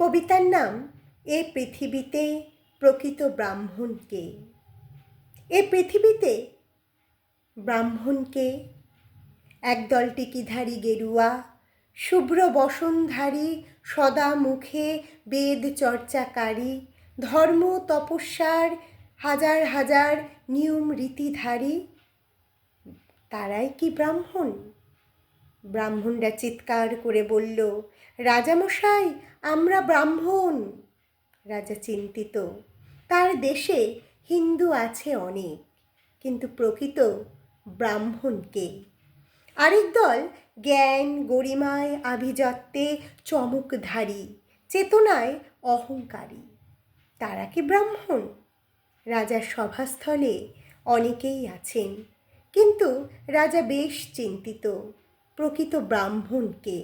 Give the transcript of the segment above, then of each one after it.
কবিতার নাম, এ পৃথিবীতে প্রকৃত ব্রাহ্মণকে। এ পৃথিবীতে ব্রাহ্মণকে? একদল টিকিধারী গেরুয়া? শুভ্র বসনধারী, সদা মুখে বেদ চর্চাকারী, ধর্ম তপস্যার হাজার হাজার নিয়ম রীতিধারী? তারাই কি ব্রাহ্মণ? ব্রাহ্মণরা চিৎকার করে বলল, রাজামশাই আমরা ব্রাহ্মণ। রাজা চিন্তিত। তার দেশে হিন্দু আছে অনেক, কিন্তু প্রকৃত ব্রাহ্মণকে আরেক দল জ্ঞান, গরিমায়, আভিজাত্যে চমকধারী, চেতনায় অহংকারী। তারা কি ব্রাহ্মণ? রাজার সভাস্থলে অনেকেই আছেন, কিন্তু রাজা বেশ চিন্তিত, প্রকৃত ব্রাহ্মণকে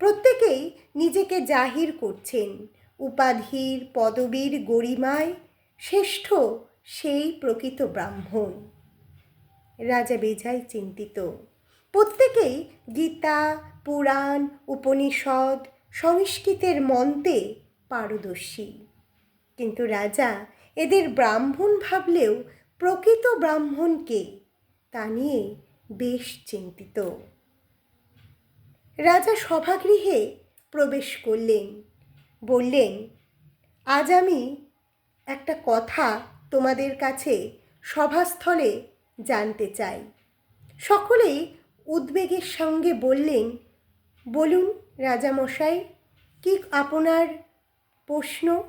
প্রত্যেকেই নিজেকে জাহির করছেন। উপাধির পদবীর গরিমায় শ্রেষ্ঠ সেই প্রকৃত ব্রাহ্মণ। রাজা বেজায় চিন্তিত। প্রত্যেকেই গীতা, পুরাণ, উপনিষদ, সংস্কৃতের মন্ত্রে পারদর্শী। কিন্তু রাজা এদের ব্রাহ্মণ ভাবলেও প্রকৃত ব্রাহ্মণকে তা নিয়ে বেশ চিন্তিত। রাজা সভাগৃহে প্রবেশ করলেন। বললেন, আজ আমি একটা কথা তোমাদের কাছে সভাস্থলে জানতে চাই। সকলেই উদ্বেগের সঙ্গে বললেন, বলুন রাজামশাই, কি আপনার প্রশ্ন?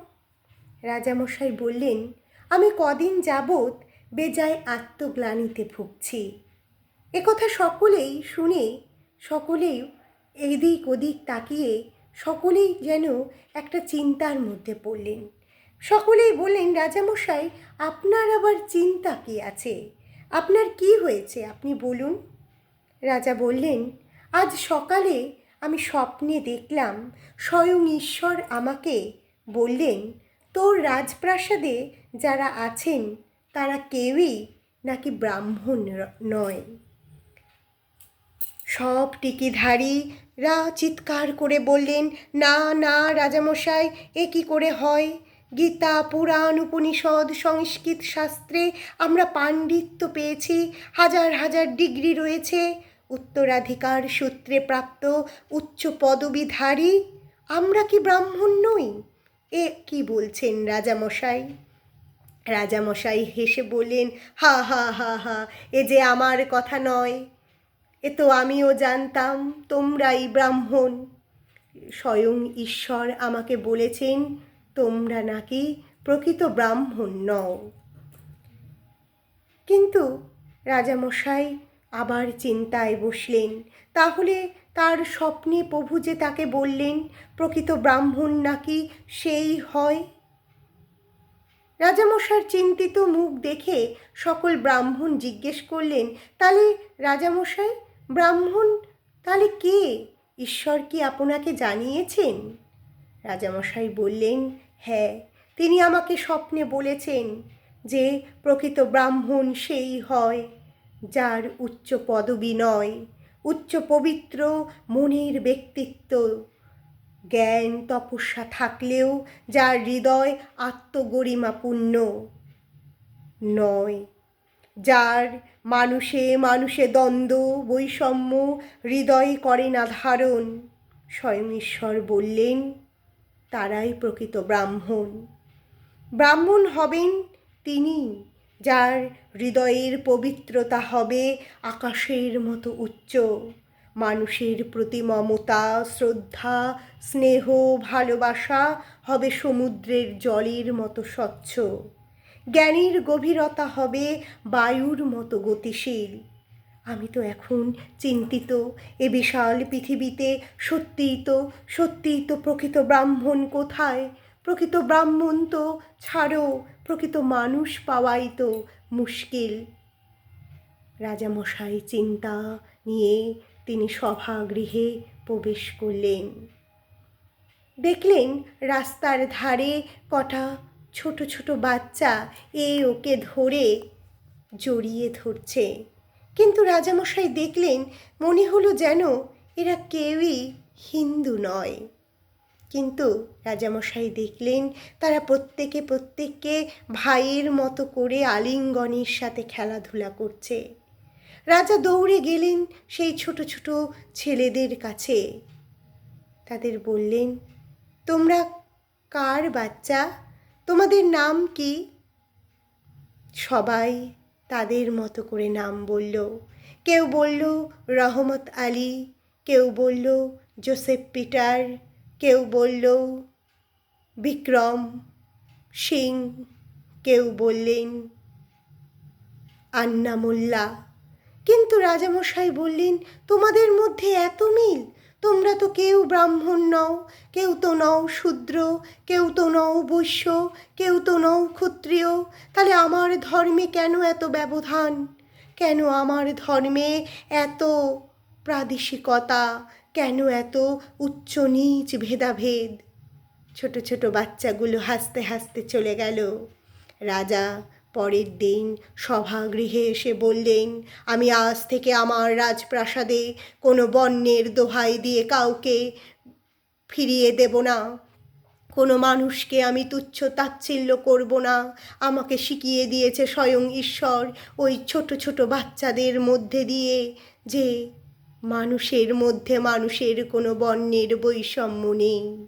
রাজামশাই বললেন, আমি কদিন যাবৎ বেজায় আত্মগ্লানিতে ভুগছি। একথা সকলেই শুনে, সকলেই এদিক ওদিক তাকিয়ে সকলেই যেন একটা চিন্তার মধ্যে পড়লেন। সকলেই বললেন, রাজামশাই, আপনার আবার চিন্তা কি আছে? আপনার কি হয়েছে আপনি বলুন? রাজা বললেন, আজ সকালে আমি স্বপ্নে দেখলাম স্বয়ং ঈশ্বর আমাকে বললেন, তোর রাজপ্রাসাদে যারা আছেন তারা কেউই নাকি ব্রাহ্মণ নয়। সব টিকিধারীরা চিৎকার করে বললেন, না না, রাজামশাই, এ কি করে হয়? গীতা, পুরাণ, উপনিষদ, সংস্কৃত শাস্ত্রে আমরা পাণ্ডিত্য পেয়েছি, হাজার হাজার ডিগ্রি রয়েছে। উত্তরাধিকার সূত্রে প্রাপ্ত উচ্চ পদবীধারী, আমরা কি ব্রাহ্মণ নই? এ কি বলছেন রাজামশাই? রাজামশাই হেসে বললেন, হা হা হা হা, এ যে আমার কথা নয়। এ তো আমিও জানতাম, তোমরাই ব্রাহ্মণ। স্বয়ং ঈশ্বর আমাকে বলেছেন, তোমরা নাকি প্রকৃত ব্রাহ্মণ নও। কিন্তু রাজামশাই আবার চিন্তায় বসলেন, তাহলে তার স্বপ্নে প্রভু যে তাকে বললেন, প্রকৃত ব্রাহ্মণ নাকি সেই হয়? রাজামশার চিন্তিত মুখ দেখে সকল ব্রাহ্মণ জিজ্ঞেস করলেন, তাহলে রাজামশাই ব্রাহ্মণ, তাহলে কে? ঈশ্বর কি আপনাকে জানিয়েছেন? রাজামশাই বললেন হ্যাঁ তিনি আমাকে স্বপ্নে বলেছেন যে প্রকৃত ব্রাহ্মণ সেই হয় যার উচ্চ পদবী নয়, উচ্চ পবিত্র মনের ব্যক্তিত্ব। জ্ঞান তপস্যা থাকলেও যার হৃদয় আত্মগরিমাপূর্ণ নয়। যার মানুষে মানুষে দ্বন্দ্ব, বৈষম্য হৃদয় করে না ধারণ। স্বয়ং ঈশ্বর বললেন, তারাই প্রকৃত ব্রাহ্মণ। ব্রাহ্মণ হবেন তিনি, যার হৃদয়ের পবিত্রতা হবে আকাশের মতো উচ্চ। মানুষের প্রতি মমতা, শ্রদ্ধা, স্নেহ, ভালোবাসা হবে সমুদ্রের জলের মতো স্বচ্ছ। জ্ঞানীর গভীরতা হবে বায়ুর মতো গতিশীল। আমি তো এখন চিন্তিত, এ বিশাল পৃথিবীতে সত্যিই তো সত্যিই তো প্রকৃত ব্রাহ্মণ কোথায়? প্রকৃত ব্রাহ্মণ তো ছাড়ো, প্রকৃত মানুষ পাওয়াই তো মুশকিল। রাজামশাই চিন্তা নিয়ে তিনি সভাগৃহে প্রবেশ করলেন। দেখলেন রাস্তার ধারে কটা ছোট ছোট বাচ্চা এ ওকে ধরে জড়িয়ে ধরছে। কিন্তু রাজামশাই দেখলেন মনে হলো যেন এরা কেউই হিন্দু নয়। কিন্তু রাজামশাই দেখলেন তারা প্রত্যেকে প্রত্যেককে ভাইয়ের মতো করে আলিঙ্গনের সাথে খেলাধুলা করছে। রাজা দৌড়ে গেলেন সেই ছোট ছোট ছেলেদের কাছে। তাদের বললেন, তোমরা কার বাচ্চা? তোমাদের নাম কি? সবাই তাদের মতো করে নাম বলল। কেউ বলল রহমত আলী, কেউ বলল জোসেফ পিটার, কেউ বলল বিক্রম সিং, কেউ বললেন আন্না মোল্লা কিন্তু রাজামশাই বললেন, তোমাদের মধ্যে এত মিল? তোমরা তো কেউ ব্রাহ্মণ নও, কেউ তো নও শূদ্র, কেউ তো নও বৈশ্য, কেউ তো নও ক্ষত্রিয়। তাহলে আমার ধর্মে কেন এত ব্যবধান? কেন আমার ধর্মে এত প্রাদেশিকতা? কেন এত উচ্চ নীচ ভেদাভেদ? ছোট ছোট বাচ্চাগুলো হাসতে হাসতে চলে গেল। রাজা পরের দিন সভাগৃহে এসে বললেন, আমি আজ থেকে আমার রাজপ্রাসাদে কোনো বন্যের দোহাই দিয়ে কাউকে ফিরিয়ে দেব না। কোনো মানুষকে আমি তুচ্ছ তাচ্ছিল্য করব না। আমাকে শিখিয়ে দিয়েছে স্বয়ং ঈশ্বর ওই ছোট ছোট বাচ্চাদের মধ্যে দিয়ে যে মানুষের মধ্যে মানুষের কোনো বর্ণের বৈষম্য নেই।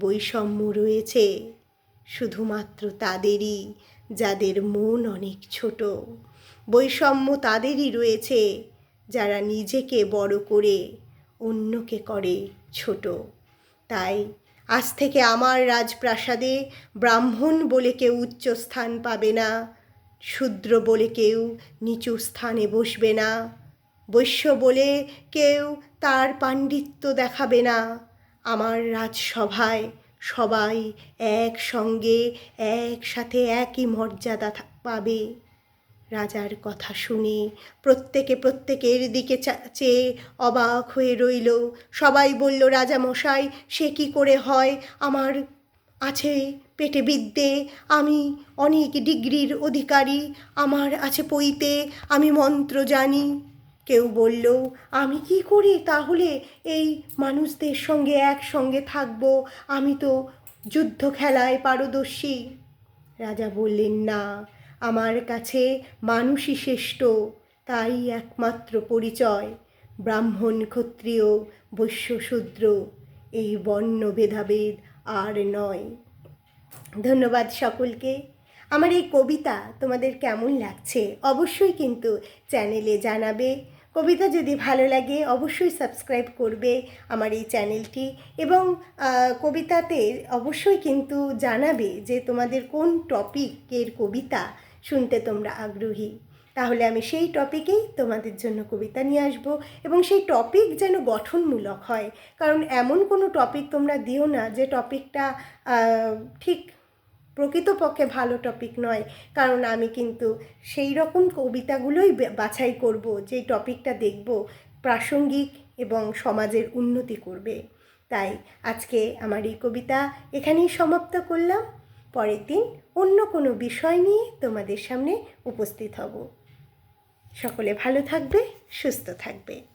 বৈষম্য রয়েছে। শুধুমাত্র তাদেরই, যাদের মন অনেক ছোট। বৈষম্য তাদেরই রয়েছে, যারা নিজেকে বড় করে অন্যকে করে ছোট। তাই আজ থেকে আমার রাজপ্রাসাদে ব্রাহ্মণ বলে কেউ উচ্চ স্থান পাবে না, শূদ্র বলে কেউ নিচু স্থানে বসবে না, বৈশ্য বলে কেউ তার পাণ্ডিত্য দেখাবে না। আমার রাজসভায় সবাই একসঙ্গে, একসাথে একই মর্যাদা পাবে। রাজার কথা শুনে প্রত্যেকে প্রত্যেকের দিকে চেয়ে অবাক হয়ে রইল। সবাই বলল, রাজা মশাই, সে কি করে হয়? আমার আছে পেটে বিদ্যে, আমি অনেক ডিগ্রির অধিকারী, আমার আছে পইতে, আমি মন্ত্র জানি। কেউ বলল, আমি কি করি তাহলে? এই মানুষদের সঙ্গে একসঙ্গে থাকব। আমি তো যুদ্ধ খেলায় পারদর্শী। রাজা বললেন, না, আমার কাছে মানুষই শ্রেষ্ঠ। তাই একমাত্র পরিচয়, ব্রাহ্মণ, ক্ষত্রিয়, বৈশ্য, শূদ্র। এই বর্ণ ভেদাভেদ আর নয়। ধন্যবাদ সকলকে। আমার এই কবিতা তোমাদের কেমন লাগছে অবশ্যই কিন্তু চ্যানেলে জানাবে। কবিতা যদি ভালো লাগে, অবশ্যই সাবস্ক্রাইব করবে আমার এই চ্যানেলটি এবং কবিতাতে অবশ্যই কিন্তু জানাবে যে তোমাদের কোন টপিকের কবিতা শুনতে তোমরা আগ্রহী। তাহলে আমি সেই টপিকেই তোমাদের জন্য কবিতা নিয়ে আসব এবং সেই টপিক যেন গঠনমূলক হয়। কারণ এমন কোনো টপিক তোমরা দিও না যে টপিকটা ঠিক প্রকৃতপক্ষে ভালো টপিক নয়। কারণ আমি কিন্তু সেই রকম কবিতাগুলোই বাছাই করব, যেই টপিকটা দেখব প্রাসঙ্গিক এবং সমাজের উন্নতি করবে। তাই আজকে আমার এই কবিতা এখানেই সমাপ্ত করলাম। পরের দিন অন্য কোনো বিষয় নিয়ে তোমাদের সামনে উপস্থিত হব। সকলে ভালো থাকবে, সুস্থ থাকবে।